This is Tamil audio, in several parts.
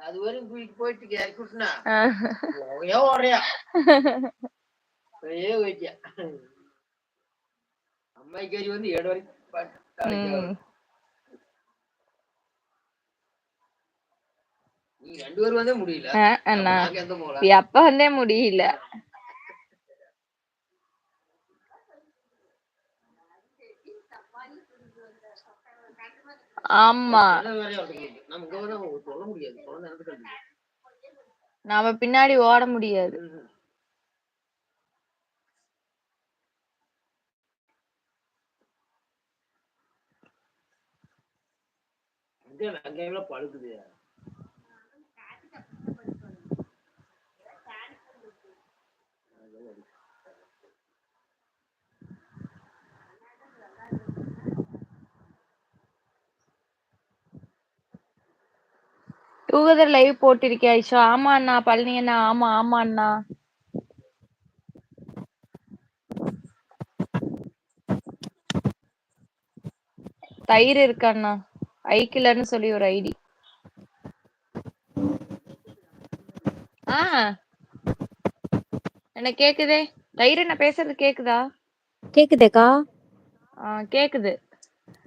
அது வரையும் தூக்கிட்டு போயிட்டு இறக்கி விட்டுனா. ஏன் ஓடுறியா? ஏ வைக்கியா அம்மாய்க்கறி வந்து ஏழு வரைக்கும் ரெண்டு பேரும் வந்தே முடியல. எப்ப வந்தே முடியல. ஆமா. நாம பின்னாடி ஓட முடியாது. பழுக்குது டூகெதர் லைவ் போட்டிருக்கியா ஐஷா. ஆமா அண்ணா பழனி அண்ணா. ஆமா ஆமா அண்ணா. தயிர் இருக்கு அண்ணா. ஐக்கிலன்னு சொல்லி ஒரு ஐடி. ஆ. என்ன கேக்குதே? தயிர் என்ன பேசுறது கேக்குதா? கேக்குதேக்கா? ஆ கேக்குது.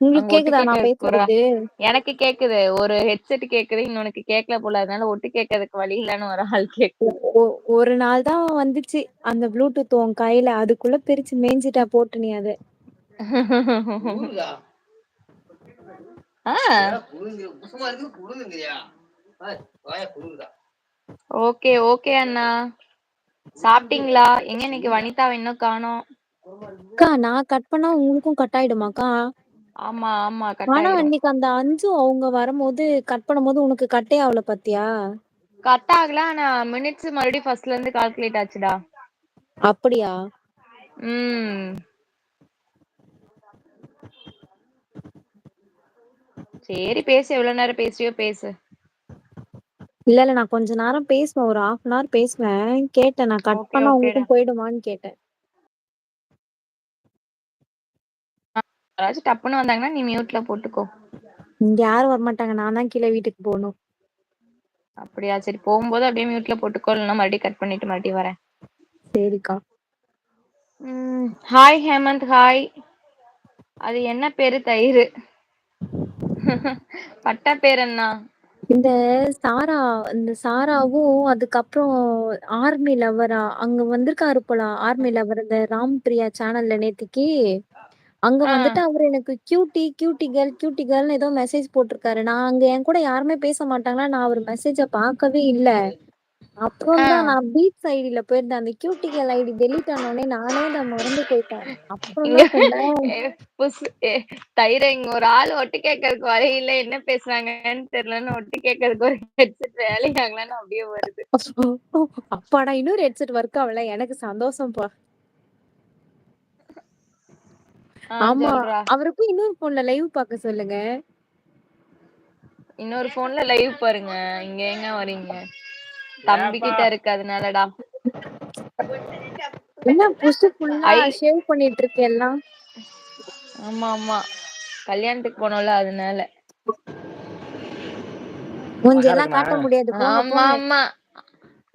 உங்களுக்கு கேக்குதா? நான் பேசுறது. எனக்கு கேக்குது. ஒரு ஹெட்செட் கேக்குது இன்னொன்னு கேட்கல போல அதனால ஒட்டு கேட்கறதுக்கு வழி இல்லைன்னு ஒரு ஆள் கேக்குது. ஒரு நாள் தான் வந்துச்சு. அந்த ப்ளூடூத் உன் கையில அதுக்குள்ள பிரிச்சு மேய்ஞ்சிட்டா போட்டு நீ அத. ஓகே ஓகே அண்ணா. சாப்பிட்டீங்களா? எங்க இன்னைக்கு வனிதாவை இன்னும் காணோம். அக்கா நான் கட் பண்ணா உங்களுக்கும் கட் ஆயிடுமாக்கா? ஆமா ஆமா ஆனா கட்டாயிரும் அன்னைக்கு அந்த அஞ்சு அவங்க வரும்போது கட் பண்ணும்போது உனக்கு கட்டே ஆகல பாத்தியா? கட் ஆகல ஆனா மினிட்ஸ் மறுபடியும் ஃபர்ஸ்ட்ல இருந்து கால்குலேட் ஆச்சுடா. அப்படியா? ம். சரி பேசு. எவ்வளவு நேரம் பேசுறியோ பேசு. இல்ல இல்ல நான் கொஞ்ச நேரம் பேசுவேன். ஒரு ஹாஃப் அன் ஹவர் பேசுவேன். கேட்டேன் நான் கட் ஓகே பண்ணா ஓகேடா. உங்களுக்கும் போயிடுமான்னு கேட்டேன். யாராச்சும் டப்புன்னு வந்தாங்கன்னா நீ மியூட்ல போட்டுக்கோ. இங்க யாரும் வரமாட்டாங்க. நான் தான் கீழே வீட்டுக்கு போகணும் அப்படியா? சரி போகும்போது அப்படியே மியூட்ல போட்டுக்கோ. இல்லைன்னா மறுபடியும் கட் பண்ணிட்டு மறுபடியும் வரேன். சரிக்கா. ஹாய் ஹேமந்த் ஹாய் அது என்ன பேரு? தயிர். பட்டா பேர் என்ன? இந்த சாரா இந்த சாராவும் அதுக்கப்புறம் ஆர்மி லவரா அங்க வந்திருக்காரு போல ஆர்மி லவர் இந்த ராம் பிரியா சேனல்ல நேத்திக்கு அங்க ஆ. வந்துட்டு அவர் எனக்கு கியூட்டி கியூட்டி கேர்ள் கியூட்டி கேர்ள்னு ஏதோ மெசேஜ் போட்டிருக்காரு. நான் அங்க என் கூட யாருமே பேச மாட்டாங்களா? நான் அவர் மெசேஜ பார்க்கவே இல்ல. அப்புறம் ஆ. தான் நான் பீச் ஐடியில போயிருந்தேன். அந்த கியூட்டி கேர்ள் ஐடி டெலீட் ஆனோடனே நானே அதை மறந்து போயிட்டேன். அப்புறம் இங்க தான் நேரம் ஏ, புஸ் தயிர இங்க ஒரு ஆள் ஒட்டு கேட்கறதுக்கு வரையில என்ன பேசுறாங்கன்னு தெரியலன்னு ஒட்டு கேட்கறதுக்கு ஒரு ஹெட்செட் வேலையாகலன்னு அப்படியே வருது. அப்பாடா இன்னொரு ஹெட்செட் ஒர்க் ஆகல. எனக்கு சந்தோஷம்ப்பா ஆ ஆமா. அவருக்கும் இன்னொரு போன்ல லைவ் பார்க்க சொல்லுங்க. இன்னொரு போன்ல லைவ் பாருங்க. இங்க எங்க வரீங்க தம்பி கிட்ட இருக்கு அதனாலடா. என்ன புஷ் ஃபுல்லா ஐ ஷேவ் பண்ணிட்டு இருக்கு எல்லாம்? ஆமா ஆமா. கல்யாணத்துக்கு போனோம்ல அதனால. மூஞ்சி எல்லாம் காட்ட முடியாது. போங்க ஆமா போங்க. ஆமா.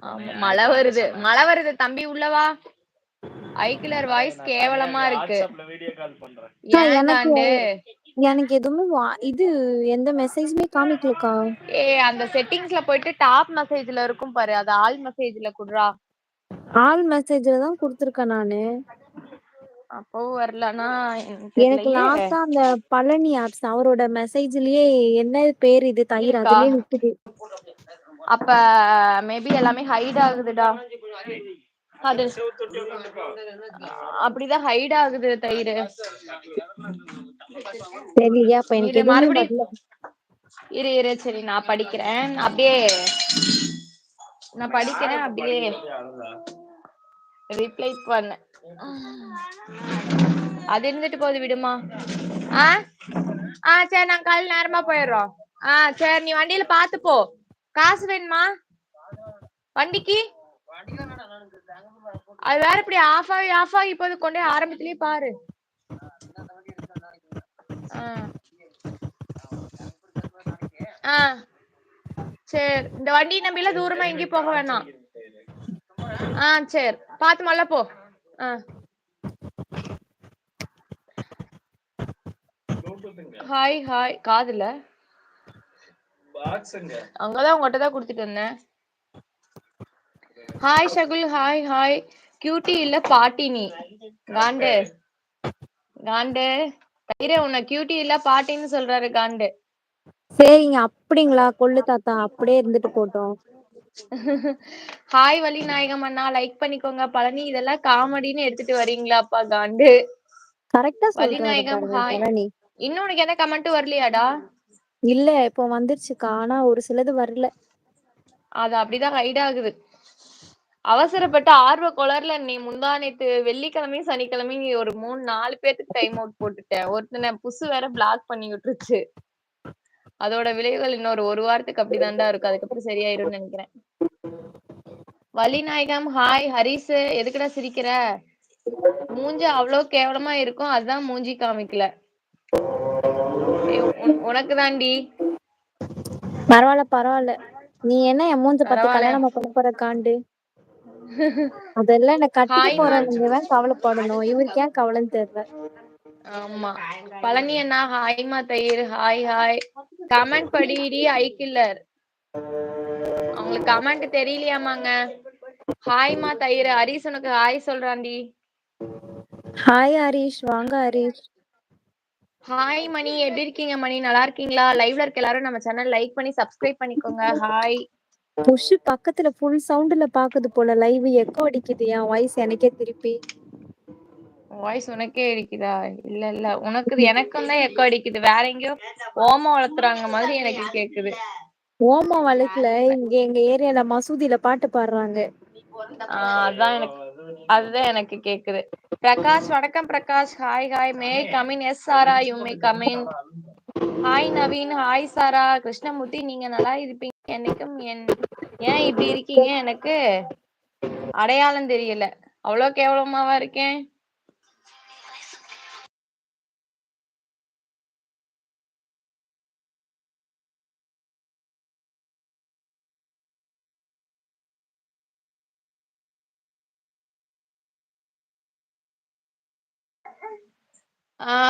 ஆமா மழை வருது. மழை வருது. தம்பி உள்ளவா ஐக்கிலர் வாய்ஸ் கேவலமா இருக்கு. எனக்கு எனக்கு எதுவுமே வா- இது எந்த மெசேஜுமே காமிக்கலக்கா. ஏ அந்த செட்டிங்ஸ்ல போயிட்டு டாப் மெசேஜ்ல இருக்கும் பாரு அது ஆல் மெசேஜ்ல குடுறா. ஆல் மெசேஜ்ல தான் கொடுத்துருக்கேன் நானு. அப்பவும் வரலனா எனக்கு லாஸ்டா அந்த பழனி ஆப்ஸ் அவரோட மெசேஜ்லயே என்ன பேர் இது தயிர்? அதுலயே நிக்குது. அப்ப மேபி எல்லாமே ஹைட் ஆகுதுடா. அது அப்படிதான் ஹைட் ஆகுது தயிர். தெரியலையா அப்ப எனக்கு மறுபடியும் இரு இரு சரி நான் படிக்கிறேன். அப்படியே நான் படிக்கிறேன் அப்படியே ரிப்ளை பண்ண. அது இருந்துட்டு போகுது விடுமா. ஆ? ஆ சரி நாங்க காலையில நேரமா போயிடுறோம். ஆ சரி நீ வண்டியில பாத்து போ. காசு வேணுமா? வண்டிக்கு? அது வேற இப்படி ஆஃப் ஆகி ஆஃப் ஆகி போது கொண்டே ஆரம்பத்திலேயே பாரு. ஆ. ஆ. சரி. இந்த வண்டி நம்பில தூரமா எங்கேயும் போக வேணாம். ஆ சரி. பாத்து மல்ல போ. ஆ. ஹாய் ஹாய் காதுல? அங்கதான் உங்ககிட்ட தான் கொடுத்துட்டு வந்தேன். Hi Shahul hi hi cutie இல்ல பாட்டி நீ? காண்டு. காண்டு. தயிரே உன்னை கியூட்டி இல்ல பாட்டின்னு சொல்றாரு காண்டு. சரிங்க அப்படிங்களா? கொள்ளு தாத்தா அப்படியே இருந்துட்டு போட்டோம். ஹாய் வலி நாயகம் அண்ணா. லைக் பண்ணிக்கோங்க. பழனி இதெல்லாம் காமெடின்னு எடுத்துட்டு வரீங்களாப்பா காண்டு. கரெக்டா வலிநாயகம் பாருங்க ஹாய் இன்னும் உனக்கு எந்த கமெண்ட் வரலையாடா? இல்ல இப்போ வந்துருச்சுக்கா. ஆனா ஒரு சிலது வரல. அது அப்படிதான் ரைட் ஆகுது. அவசரப்பட்டு ஆர்வ கோளாறுல நீ முந்தா நேத்து வெள்ளிக்கிழமையும் சனிக்கிழமையும் நீ ஒரு மூணு நாலு பேத்துக்கு டைம் அவுட் போட்டுட்டேன் ஒருத்தனை புசு வேற பிளாக் பண்ணி விட்டுருச்சு. அதோட விளைவுகள் இன்னொரு ஒரு வாரத்துக்கு அப்படிதான்டா இருக்கும். அதுக்கப்புறம் சரியாயிரும்னு நினைக்கிறேன். வலிநாயகம் ஹாய் ஹரிஸ். எதுக்குடா சிரிக்கிற? மூஞ்சி அவ்வளோ கேவலமா இருக்கும். அதான் மூஞ்சி காமிக்கல. உனக்கு தாண்டி பரவாயில்ல பரவாயில்ல. நீ என்ன என் மூஞ்ச பார்த்து. கல்யாணமா பண்ண போற காண்டு? அதெல்லாம் என்ன கட்டிக்க ஹாய் போறவங்க தான் கவலைப்படணும். இவருக்கு ஏன் கவலைன்னு தெரியல. ஆமா. பழனி அண்ணா ஹாய்மா தயிர். ஹாய் ஹாய் கமெண்ட் படிடி ஐ கில்லர் அவங்களுக்கு கமெண்ட் தெரியலையாமாங்க ஹாய்மா தயிர். ஹரிஸ் உனக்கு ஹாய் சொல்றான்டி. ஹாய் ஹரிஷ். வாங்க ஹரிஷ். ஹாய் மணி. எப்படி இருக்கீங்க மணி? நல்லா இருக்கீங்களா? லைவ்ல இருக்க எல்லாரும் நம்ம சேனல் லைக் பண்ணி சப்ஸ்கிரைப் பண்ணிக்கோங்க. ஹாய் புஷு பக்கத்துல ஃபுல் சவுண்ட்ல பாக்குது போல. லைவ் எக்கோ அடிக்குது. என் வாய்ஸ் எனக்கே திருப்பி. வாய்ஸ் உனக்கே அடிக்குதா? இல்ல இல்ல. உனக்கு எனக்கும் தான் எக்கோ அடிக்குது. வேற எங்கேயோ ஓமம் வளர்த்துறாங்க மாதிரி எனக்கு கேக்குது. ஓம வழக்குல இங்க எங்க ஏரியால மசூதியில பாட்டு பாடுறாங்க. அதான் எனக்கு அதுதான் எனக்கு கேக்குது. பிரகாஷ் வணக்கம் Prakash. Hi hi may come in yes Sara you may come in hi Naveen hi Sara Krishnamurthy நீங்க நல்லா இருப்பீங்க. எனக்கும் என் ஏன் இப்படி இருக்கீங்க எனக்கு? அடையாளம் தெரியல. அவ்வளோ கேவலமாவா இருக்கேன்?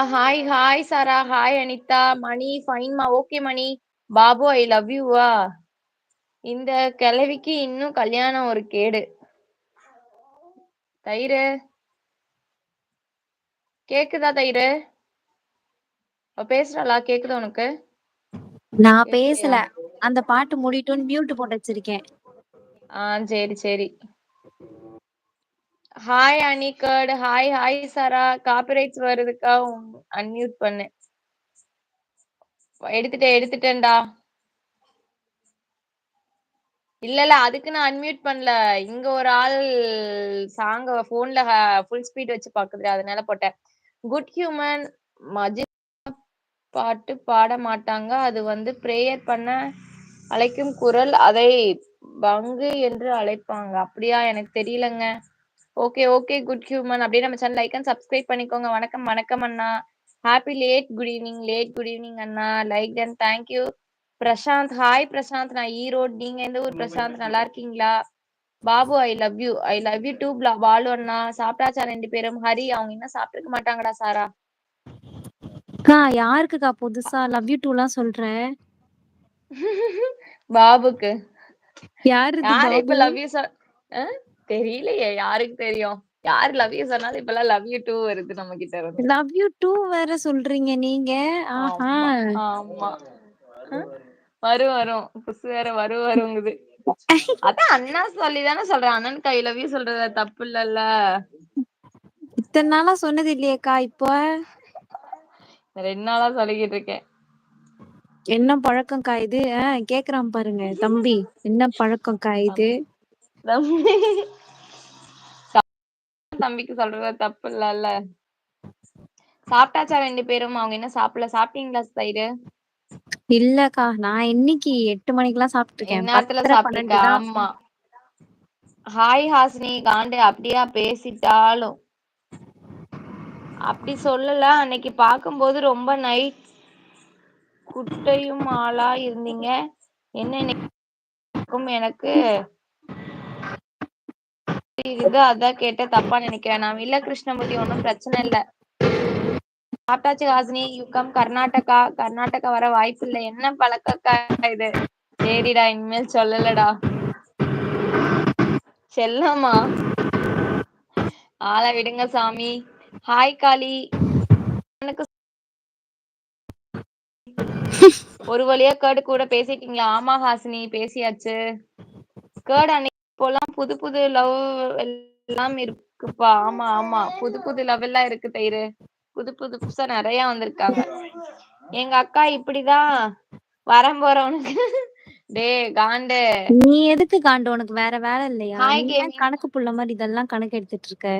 Hi hi Sara. Hi Anitha. Mani ஃபைன்மா. Okay Mani. Babu I love யூவா? இந்த கிழவிக்கு இன்னும் கல்யாணம் ஒரு கேடு. தயிரு? கேக்குதா தயிரு? பேசுறாளா? கேக்குதா உனக்கு? நான்? பேசல. அந்த பாட்டு முடிட்டோன்னு மியூட் போட்டு வச்சிருக்கேன். ஆ சரி சரி. Hi Aniket hi hi Sara copyrights வருதுக்கா? Unmute பண்ணு. எடுத்துட்டேன் எடுத்துட்டேன்டா. இல்ல இல்ல. அதுக்கு நான் அன்மியூட் பண்ணல. இங்க ஒரு ஆள் சாங்க போன்ல ஃபுல் ஸ்பீட் வச்சு பாக்குது. அதனால போட்டேன். குட் ஹியூமன் மஜி பாட்டு பாட மாட்டாங்க. அது வந்து பிரேயர் பண்ண அழைக்கும் குரல் அதை பங்கு என்று அழைப்பாங்க. அப்படியா? எனக்கு தெரியலங்க. ஓகே ஓகே குட் ஹியூமன் அப்படியே நம்ம சேனல் லைக் அண்ட் சப்ஸ்கிரைப் பண்ணிக்கோங்க. வணக்கம் வணக்கம் அண்ணா. Happy late good evening late good evening Anna. Like and thank you Prashanth hi Prashanth நான் ஈரோடு. நீங்க எந்த ஊர் பிரசாந்த்? நல்லா இருக்கீங்களா Babu I love you I love you too Balu அண்ணா. சாப்பிட்டாச்சா ரெண்டு பேரும்? ஹரி அவங்க இன்னும் சாப்பிட்டுருக்க மாட்டாங்கடா சாரா. அக்கா யாருக்குக்கா புதுசா? லவ் யூ டூலாம் சொல்றேன். பாபுக்கு. யாரு யாரு இப்ப பாபு லவ் யூ தெரியலையே யாருக்கு தெரியும்? யார் லவ் யூ சொன்னாலும் இப்பெல்லாம் லவ் யூ டூ வருது நம்ம கிட்ட இருந்து. லவ் யூ டூ வேற சொல்றீங்க நீங்க. ஆஹா. ஆமா வரும் வரும். புசு வேற வரும் வருங்குது. அதான் அண்ணா சொல்லி தானே சொல்றேன். அண்ணனுக்கு ஐ லவ் யூ சொல்றது தப்பு இல்லல்ல இத்தனை நாளா சொன்னது இல்லையேக்கா இப்போ? ரெண்டு நாளா சொல்லிக்கிட்டு இருக்கேன். என்ன பழக்கம்க்கா இது? கேக்குறான் பாருங்க தம்பி. என்ன பழக்கம்க்கா இது? தம்பி. தம்பிக்கு சொல்றது தப்பு இல்லல்ல சாப்பிட்டாச்சா ரெண்டு பேரும்? அவங்க என்ன சாப்பிடல? சாப்பிட்டீங்களா தயிரு? இல்லக்கா நான் இன்னைக்கு எட்டு மணிக்கெல்லாம் சாப்பிட்டுருக்கேன். இந்நேரத்துல பத்தரை சாப்பிட்டுருக்க? பன்னெண்டு தான் ஆமா. ஹாய் ஹாசினி காண்டு அப்படியா பேசிட்டாலும். அப்படி சொல்லல. அன்னைக்கு பார்க்கும்போது ரொம்ப நைட் குட்டையும் ஆளா இருந்தீங்க. என்ன இருக்கும் எனக்கு? இது அதான் கேட்ட தப்பா நினைக்கிறேன். நான் இல்ல கிருஷ்ணமூர்த்தி ஒன்றும் பிரச்சனை இல்ல. சாப்பிட்டாச்சு ஹாசினி யூ கம் கர்நாடகா. கர்நாடகா வர வாய்ப்பு இல்லை. என்ன பழக்கக்கா இது? சரிடா இனிமேல் சொல்லலடா. செல்லம்மா. ஆளை விடுங்க சாமி. ஹாய் காளி. எனக்கு ஒரு வழியா கேர்டு கூட பேசிட்டீங்களா? ஆமா ஹாசினி பேசியாச்சு. கேர்டு அன்னைக்கு போலாம் புது புது லவ் எல்லாம் இருக்குப்பா. ஆமா ஆமா. புது புது லவ் எல்லாம் இருக்கு தயிரு. புது புது புதுசா நிறைய வந்திருக்காங்க. எங்க அக்கா இப்படிதான் வரம் போறவனுக்கு. டே காண்டு. நீ எதுக்கு காண்டு? உனக்கு வேற வேலை இல்லையா. கணக்கு புள்ள மாதிரி இதெல்லாம் கணக்கு எடுத்துட்டு இருக்க?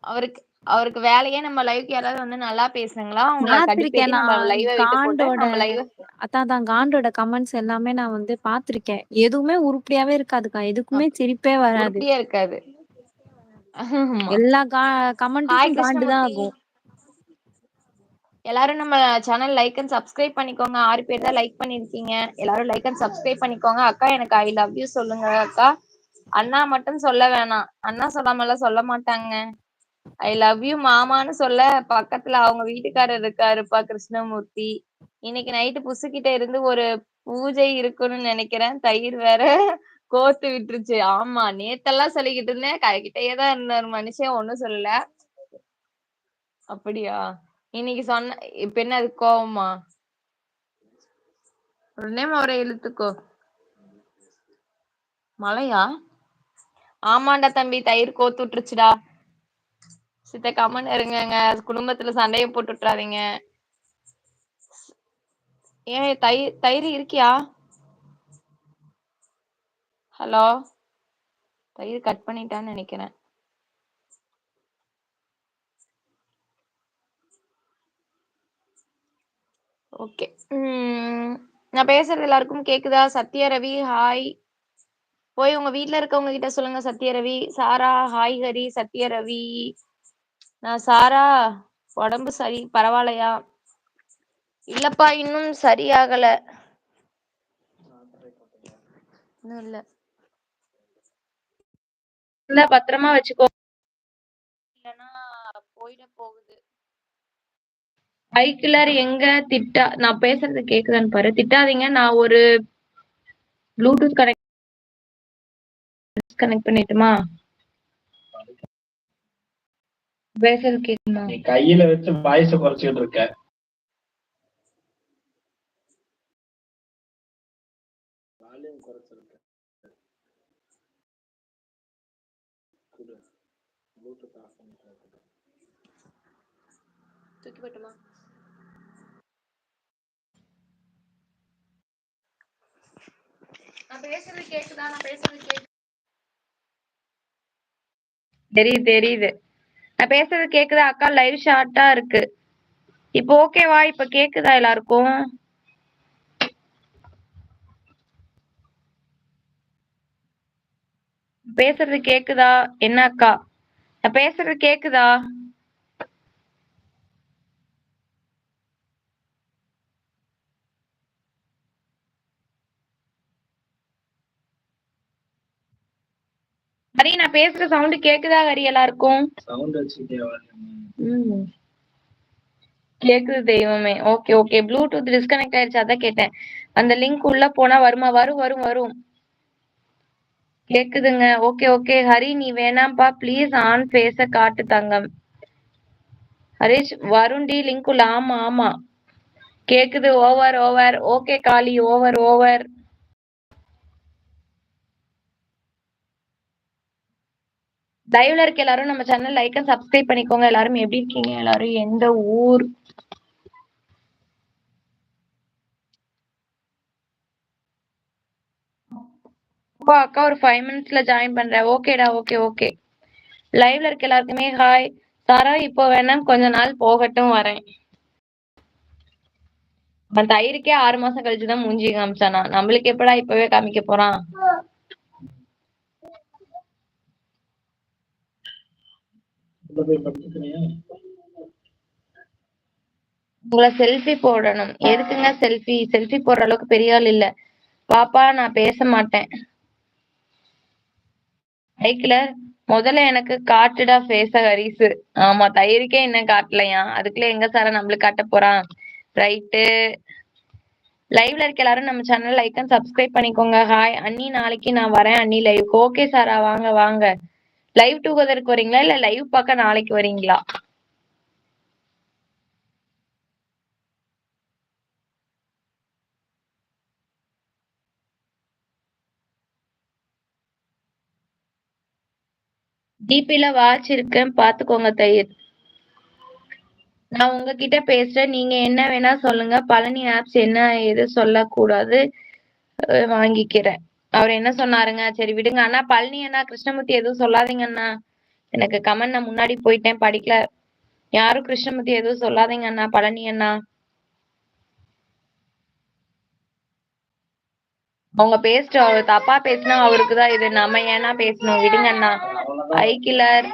அவருக்கு அவருக்கு வேலையே நம்ம லைவ் யாராவது வந்து நல்லா லைவ் அதான் தான் காண்டோட கமெண்ட்ஸ் எல்லாமே நான் வந்து பாத்திருக்கேன் எதுவுமே உருப்படியாவே இருக்காதுக்கா. எதுக்குமே சிரிப்பே வராது. இருக்காது. எல்லா கா ஹாய் கிருஷ்ணமூர்த்தி. ஆகும். எல்லாரும் நம்ம சேனல் லைக் அண்ட் சப்ஸ்கிரைப் பண்ணிக்கோங்க. ஆறு பேர் தான் லைக் பண்ணிருக்கீங்க. எல்லாரும் லைக் அண்ட் சப்ஸ்கிரைப் பண்ணிக்கோங்க. அக்கா எனக்கு ஐ லவ் யூ சொல்லுங்க அக்கா. அண்ணா மட்டும் சொல்ல வேணாம். அண்ணா சொல்லாமலாம் சொல்ல மாட்டாங்க. ஐ லவ் யூ மாமான்னு சொல்ல பக்கத்துல அவங்க வீட்டுக்காரர் இருக்காருப்பா கிருஷ்ணமூர்த்தி. இன்னைக்கு நைட்டு புசுக்கிட்ட இருந்து ஒரு பூஜை இருக்குன்னு நினைக்கிறேன். தயிர் வேற கோத்து விட்டுருச்சு. ஆமா நேத்தெல்லாம் சொல்லிக்கிட்டு இருந்தேன். கிட்டயே தான் இருந்தார் மனுஷன். ஒண்ணும் சொல்லல. அப்படியா? இன்னைக்கு சொன்ன இப்ப என்ன அது கோவமா? உடனே அவரை இழுத்துக்கோ. மழையா? ஆமாண்டா தம்பி தயிர் கோத்து விட்டுருச்சுடா. சித்த கம்மன் இருங்கங்க. குடும்பத்துல சண்டையை போட்டு விட்டுறாதீங்க. ஏன் தயிர் தயிர் இருக்கியா? ஹலோ? தயிர் கட் பண்ணிட்டான்னு நினைக்கிறேன். ஓகே. நான் பேசுறது எல்லாருக்கும் கேக்குதா? சத்யா ரவி ஹாய். போய் உங்க வீட்ல இருக்கவங்க கிட்ட சொல்லுங்க Sathya Ravi. Sara hi Hari Sathya Ravi. நான் சாரா உடம்பு சரி பரவாயில்லையா? இல்லப்பா இன்னும் சரியாகல. இன்னும் இல்ல. இல்ல பத்திரமா வச்சுக்கோ. இல்லைன்னா போயிட போகுது. பைக்கிலர் எங்க? திட்டா நான் பேசுறது கேக்குதான்னு பாரு. திட்டாதீங்க. நான் ஒரு ப்ளூடூத் கனெக்ட் கனெக்ட் பண்ணிட்டுமா? பேசுறது கேக்குமா நீ கையில வச்சு வாய்ஸ குறைச்சிட்டு இருக்க. தூக்கி போட்டுமா நான் பேசுறது கேக்குதா? நான் பேசுறது கேக்கு தெரியுது தெரியுது. நான் பேசுறது கேக்குதா? அக்கா லைவ் ஷார்ட்டா இருக்கு. இப்போ ஓகேவா இப்ப கேக்குதா எல்லாருக்கும்? பேசுறது கேக்குதா? என்ன அக்கா? நான் பேசுறது கேக்குதா? ஹரி நான் பேசுற சவுண்ட் கேக்குதா ஹரி எல்லாருக்கும். கேக்குது தெய்வமே. ஓகே ஓகே ப்ளூடூத் டிஸ்கனெக்ட் ஆயிடுச்சு அதான் கேட்டேன். அந்த லிங்க் உள்ள போனா வருமா? வரும் வரும் வரும். கேக்குதுங்க. ஓகே ஓகே ஹரி நீ வேணாம்ப்பா. ப்ளீஸ் ஆன் ஃபேஸ காட்டு தங்கம். ஹரிஷ் வருண்டி லிங்க் உள்ள ஆமா ஆமா. கேக்குது over over okay Kali over over லைவ்ல இருக்க எல்லாரும் நம்ம சேனல் லைக் அண்ட் சப்ஸ்கிரைப் பண்ணிக்கோங்க. எல்லாரும் எப்படி இருக்கீங்க? எல்லாரும் எந்த ஊர்? அப்பா அக்கா ஒரு ஃபைவ் மினிட்ஸ்ல ஜாயின் பண்றேன். ஓகேடா ஓகே ஓகே லைவ்ல இருக்க எல்லாருக்குமே ஹாய் சாரா இப்போ வேணா கொஞ்ச நாள் போகட்டும் வரேன். தயிருக்கே ஆறு மாசம் கழிச்சுதான் மூஞ்சி காமிச்சானா. நம்மளுக்கு எப்படா இப்பவே காமிக்க போறான் உள்ள போய் படுத்துக்கிறியா உங்களை செல்ஃபி போடணும். எதுக்குங்க செல்ஃபி செல்ஃபி போடுற அளவுக்கு பெரிய ஆள் இல்ல. பாப்பா நான் பேச மாட்டேன். லைக்ல முதல்ல எனக்கு காட்டுடா ஃபேஸ ஹரிசு. ஆமா தயிருக்கே இன்னும் காட்டலையா? அதுக்குள்ள எங்க சார நம்மளுக்கு காட்ட போறான்? ரைட்டு லைவ்ல இருக்க எல்லாரும் நம்ம சேனல் லைக் அண்ட் சப்ஸ்கிரைப் பண்ணிக்கோங்க. ஹாய் அண்ணி நாளைக்கு நான் வரேன் அண்ணி லைவ் ஓகே சாரா வாங்க வாங்க. லைவ் டுகெதருக்கு வரீங்களா? இல்ல லைவ் பார்க்க நாளைக்கு வரீங்களா? டிபில வாட்ச் இருக்கேன் பாத்துக்கோங்க தயிர். நான் உங்ககிட்ட பேசுறேன். நீங்க என்ன வேணா சொல்லுங்க. பழனி ஆப்ஸ் என்ன எது சொல்லக்கூடாது. வாங்கிக்கிறேன். அவர் என்ன சொன்னாருங்க? சரி விடுங்க. அண்ணா பழனி அண்ணா கிருஷ்ணமூர்த்தி எதுவும் சொல்லாதீங்க அண்ணா. எனக்கு கமெண்ட் நான் முன்னாடி போயிட்டேன் படிக்கல. யாரும் கிருஷ்ணமூர்த்தி எதுவும் சொல்லாதீங்க அண்ணா பழனி அண்ணா. அவங்க பேசிட்டு அவர் தப்பா பேசினா அவருக்குதான் இது. நம்ம ஏன்னா பேசணும். விடுங்க அண்ணா. ஐ கிளர்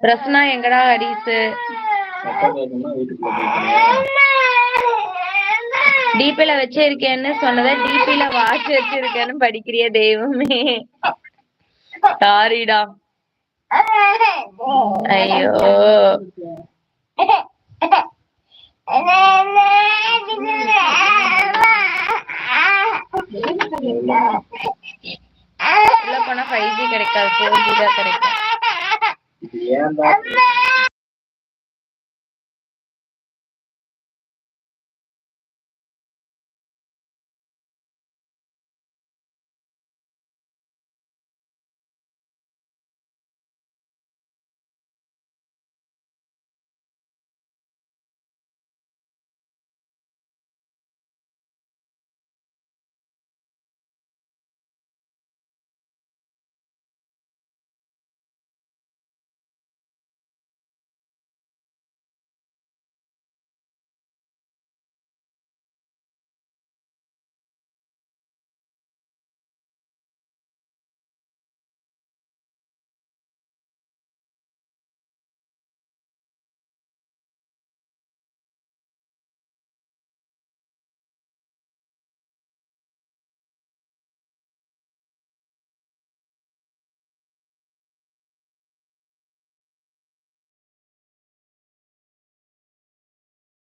பிரஸ்னா எங்கடா ஹரிசு? டிபில வச்சிருக்கேன்னு சொன்னதை டிபில வாட்ச் வச்சிருக்கேன்னு படிக்கிறிய தெய்வமே. சாரிடா ஐயோ. உள்ள போனா ஃபைவ் ஜி கிடைக்காது ஃபோர் ஜி தான் கிடைக்கும்.